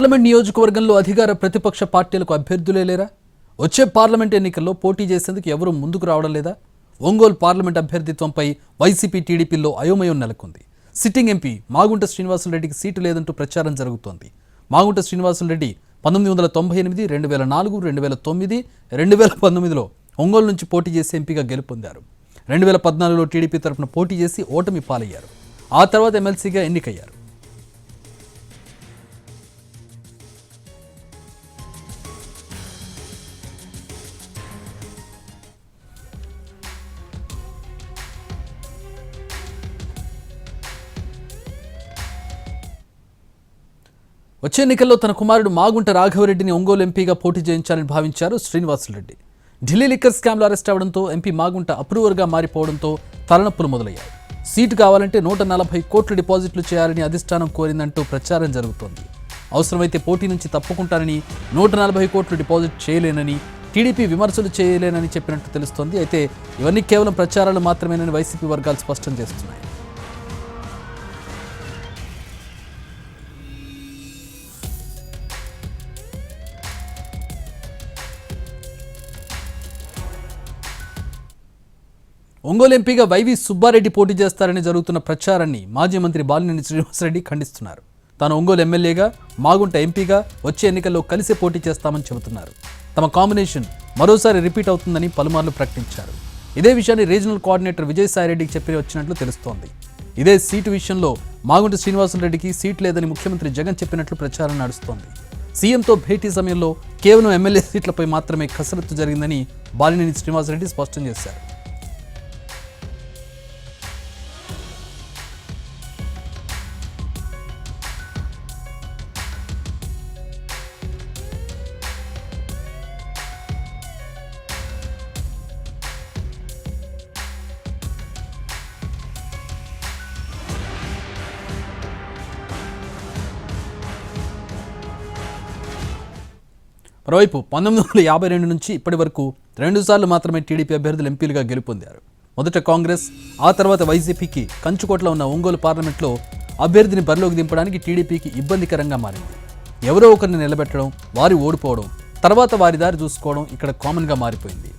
Parliament నియోజకవర్గంలో అధికార ప్రతిపక్ష పార్టీలకు అభ్యర్థులే లేరా? వచ్చే పార్లమెంట్ ఎన్నికల్లో పోటీ చేసేందుకు ఎవరూ ముందుకు రావడం లేదా? ఒంగోలు పార్లమెంట్ అభ్యర్థిత్వంపై వైసీపీ టీడీపీలో అయోమయం నెలకొంది. సిట్టింగ్ ఎంపీ మాగుంట శ్రీనివాసులరెడ్డికి సీటు లేదంటూ ప్రచారం జరుగుతోంది. మాగుంట శ్రీనివాసులరెడ్డి పంతొమ్మిది వందల తొంభై ఎనిమిది రెండు వేల నాలుగు రెండు వేల తొమ్మిది రెండు వేల పంతొమ్మిదిలో ఒంగోలు నుంచి పోటీ చేసి ఎంపీగా గెలుపొందారు. రెండు వేల పద్నాలుగులో టీడీపీ తరఫున పోటీ చేసి ఓటమి పాలయ్యారు. ఆ తర్వాత ఎమ్మెల్సీగా ఎన్నికయ్యారు. వచ్చే ఎన్నికల్లో తన కుమారుడు మాగుంట రాఘవరెడ్డిని ఒంగోలు ఎంపీగా పోటీ చేయించాలని భావించారు శ్రీనివాసులరెడ్డి. ఢిల్లీ లిక్కర్ స్కామ్లో అరెస్ట్ అవడంతో ఎంపీ మాగుంట అప్రూవర్గా మారిపోవడంతో తలనొప్పులు మొదలయ్యాయి. సీటు కావాలంటే నూట నలభై కోట్లు డిపాజిట్లు చేయాలని అధిష్టానం కోరిందంటూ ప్రచారం జరుగుతోంది. అవసరమైతే పోటీ నుంచి తప్పుకుంటానని నూట నలభై కోట్లు డిపాజిట్ చేయలేనని టీడీపీ విమర్శలు చేయలేనని చెప్పినట్టు తెలుస్తోంది. అయితే ఇవన్నీ కేవలం ప్రచారాలు మాత్రమేనని వైసీపీ వర్గాలు స్పష్టం చేస్తున్నాయి. ఒంగోలు ఎంపీగా వైవి సుబ్బారెడ్డి పోటీ చేస్తారని జరుగుతున్న ప్రచారాన్ని మాజీ మంత్రి బాలినేని శ్రీనివాసరెడ్డి ఖండిస్తున్నారు. తాను ఒంగోలు ఎమ్మెల్యేగా మాగుంట ఎంపీగా వచ్చే ఎన్నికల్లో కలిసే పోటీ చేస్తామని చెబుతున్నారు. తమ కాంబినేషన్ మరోసారి రిపీట్ అవుతుందని పలుమార్లు ప్రకటించారు. ఇదే విషయాన్ని రీజనల్ కోఆర్డినేటర్ విజయసాయిరెడ్డికి చెప్పి వచ్చినట్లు తెలుస్తోంది. ఇదే సీటు విషయంలో మాగుంట శ్రీనివాసరెడ్డికి సీట్ లేదని ముఖ్యమంత్రి జగన్ చెప్పినట్లు ప్రచారం నడుస్తోంది. సీఎంతో భేటీ సమయంలో కేవలం ఎమ్మెల్యే సీట్లపై మాత్రమే కసరత్తు జరిగిందని బాలినేని శ్రీనివాసరెడ్డి స్పష్టం చేశారు. మరోవైపు పంతొమ్మిది వందల యాభై రెండు నుంచి ఇప్పటి వరకు రెండుసార్లు మాత్రమే టీడీపీ అభ్యర్థులు ఎంపీలుగా గెలుపొందారు. మొదట కాంగ్రెస్ ఆ తర్వాత వైసీపీకి కంచుకోటలో ఉన్న ఒంగోలు పార్లమెంట్లో అభ్యర్థిని బరిలోకి దింపడానికి టీడీపీకి ఇబ్బందికరంగా మారింది. ఎవరో ఒకరిని నిలబెట్టడం వారి ఓడిపోవడం తర్వాత వారి దారి చూసుకోవడం ఇక్కడ కామన్గా మారిపోయింది.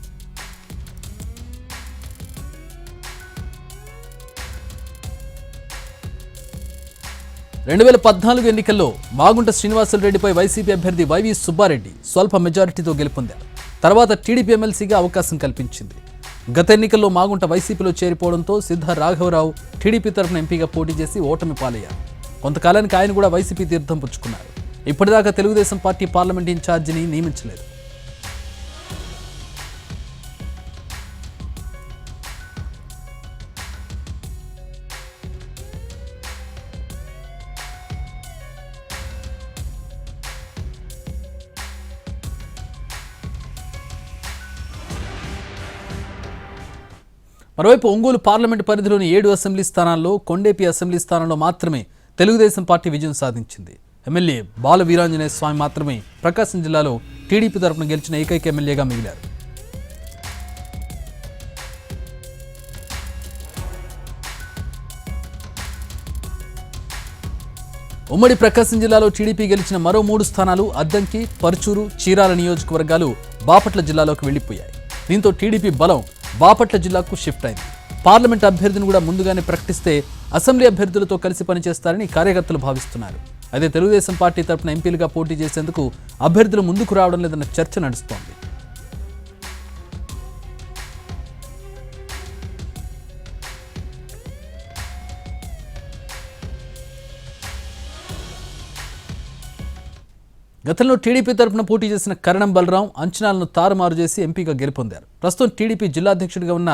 రెండు వేల పద్నాలుగు ఎన్నికల్లో మాగుంట శ్రీనివాసులరెడ్డిపై వైసీపీ అభ్యర్థి వైవి సుబ్బారెడ్డి స్వల్ప మెజారిటీతో గెలుపొందారు. తర్వాత టీడీపీ ఎమ్మెల్సీగా అవకాశం కల్పించింది. గత ఎన్నికల్లో మాగుంట వైసీపీలో చేరిపోవడంతో సిద్ధ రాఘవరావు టీడీపీ తరఫున ఎంపీగా పోటీ చేసి ఓటమి పాలయ్యారు. కొంతకాలానికి ఆయన కూడా వైసీపీ తీర్థం పుచ్చుకున్నారు. ఇప్పటిదాకా తెలుగుదేశం పార్టీ పార్లమెంట్ ఇన్ఛార్జిని నియమించలేదు. మరోవైపు ఒంగోలు పార్లమెంటు పరిధిలోని ఏడు అసెంబ్లీ స్థానాల్లో కొండేపి అసెంబ్లీ స్థానంలో మాత్రమే తెలుగుదేశం పార్టీ విజయం సాధించింది. ఎమ్మెల్యే బాల వీరాంజనేయ స్వామి మాత్రమే ప్రకాశం జిల్లాలో టీడీపీ తరపున గెలిచిన ఏకైక ఎమ్మెల్యేగా మిగిలారు. ఉమ్మడి ప్రకాశం జిల్లాలో టీడీపీ గెలిచిన మరో మూడు స్థానాలు అద్దంకి పరుచూరు చీరాల నియోజకవర్గాలు బాపట్ల జిల్లాలోకి వెళ్ళిపోయాయి దీంతో టీడీపీ బలం బాపట్ల జిల్లాకు షిఫ్ట్ అయింది. పార్లమెంట్ అభ్యర్థిని కూడా ముందుగానే ప్రకటిస్తే అసెంబ్లీ అభ్యర్థులతో కలిసి పనిచేస్తారని కార్యకర్తలు భావిస్తున్నారు. అయితే తెలుగుదేశం పార్టీ తరపున ఎంపీలుగా పోటీ చేసేందుకు అభ్యర్థులు ముందుకు రావడం లేదన్న చర్చ నడుస్తోంది. గతంలో టీడీపీ తరపున పోటీ చేసిన కరణం బలరాం అంచనాలను తారుమారు చేసి ఎంపీగా గెలుపొందారు. ప్రస్తుతం టీడీపీ జిల్లా అధ్యక్షుడిగా ఉన్న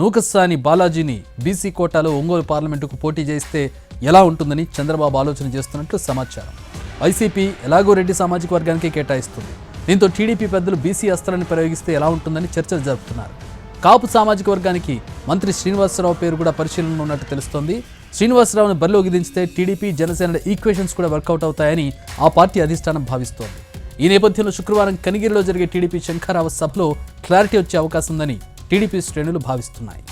నూకసాని బాలాజీని బీసీ కోటాలో ఒంగోలు పార్లమెంటుకు పోటీ చేస్తే ఎలా ఉంటుందని చంద్రబాబు ఆలోచన చేస్తున్నట్లు సమాచారం. వైసీపీ ఎలాగో రెడ్డి సామాజిక వర్గానికి కేటాయిస్తుంది. దీంతో టీడీపీ పెద్దలు బీసీ అస్త్రాన్ని ప్రయోగిస్తే ఎలా ఉంటుందని చర్చలు జరుపుతున్నారు. కాపు సామాజిక వర్గానికి మంత్రి శ్రీనివాసరావు పేరు కూడా పరిశీలనలో ఉన్నట్టు తెలుస్తోంది. శ్రీనివాసరావును బరిలోకి దించితే టీడీపీ జనసేన ఈక్వేషన్స్ కూడా వర్కౌట్ అవుతాయని ఆ పార్టీ అధిష్టానం భావిస్తోంది. ఈ నేపథ్యంలో శుక్రవారం కనిగిరిలో జరిగే టీడీపీ శంఖారావ సభలో క్లారిటీ వచ్చే అవకాశం ఉందని టీడీపీ శ్రేణులు భావిస్తున్నాయి.